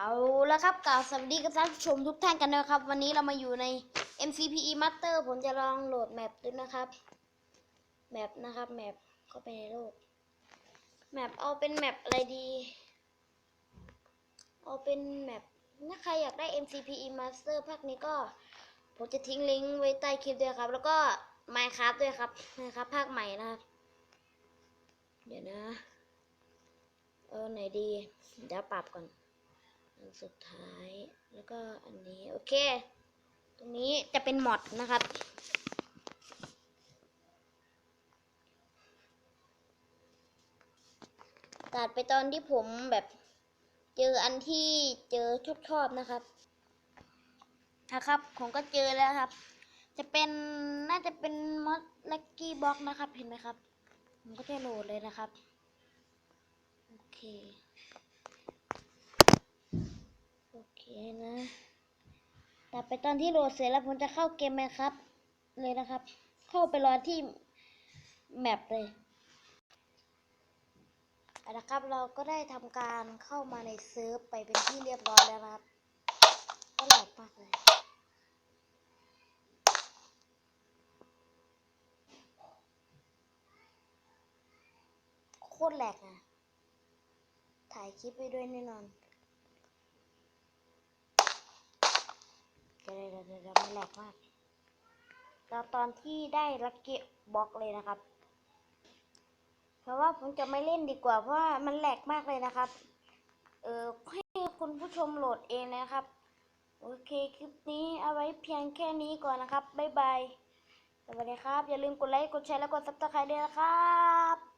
เอาละครับกล่าวสวัสดีกับท่านผู้ชมทุกท่านกันนะครับ วันนี้เรามาอยู่ใน MCPE Master ผมจะลองโหลดแมปดูนะครับแมปนะครับแมปเข้าไปในโลกแมปเอาเป็นแมปอะไรดี เอาเป็นแมปถ้าใครอยากได้ MCPE Master ภาคนี้ก็ ผมจะทิ้งลิงก์ไว้ใต้คลิปด้วยครับ แล้วก็ Minecraft ด้วยครับ Minecraft ภาคใหม่นะครับ เดี๋ยวนะ เออไหนดี เดี๋ยวปรับก่อน สุดท้ายแล้วก็อันนี้โอเค ตรงนี้จะเป็นมอดนะครับ ตัดไปตอนที่ผมแบบเจออันที่เจอชอบชอบๆนะครับนะครับผมก็เจอแล้วครับ จะเป็นน่าจะเป็นมอดลักกี้บ็อกนะครับเห็นไหมครับ ผมก็จะโหลดเลยนะครับ โอเค โอเค นะแต่ไปตอนที่โหลดเสร็จแล้วผมจะเข้าเกมไหมครับ เลยนะครับ เข้าไปรอที่แมปเลยเอาละครับเราก็ได้ทำการเข้ามาในเซิร์ฟไปเป็นที่เรียบร้อยแล้วนะครับก็แหลกมากเลยโคตรแหลกอะถ่ายคลิปไปด้วยแน่นอน เดี๋ยว เดี๋ยวมันแหลกมากเราตอนที่ได้ลักเก็ตบล็อกเลยนะครับ เพราะว่าผมจะไม่เล่นดีกว่าเพราะว่ามันแหลกมากเลยนะครับ เออให้คุณผู้ชมโหลดเองนะครับ โอเคคลิปนี้เอาไว้เพียงแค่นี้ก่อนนะครับบ๊ายบายสวัสดีครับ อย่าลืมกดไลค์กดแชร์และกดซับสไครต์ด้วยนะครับ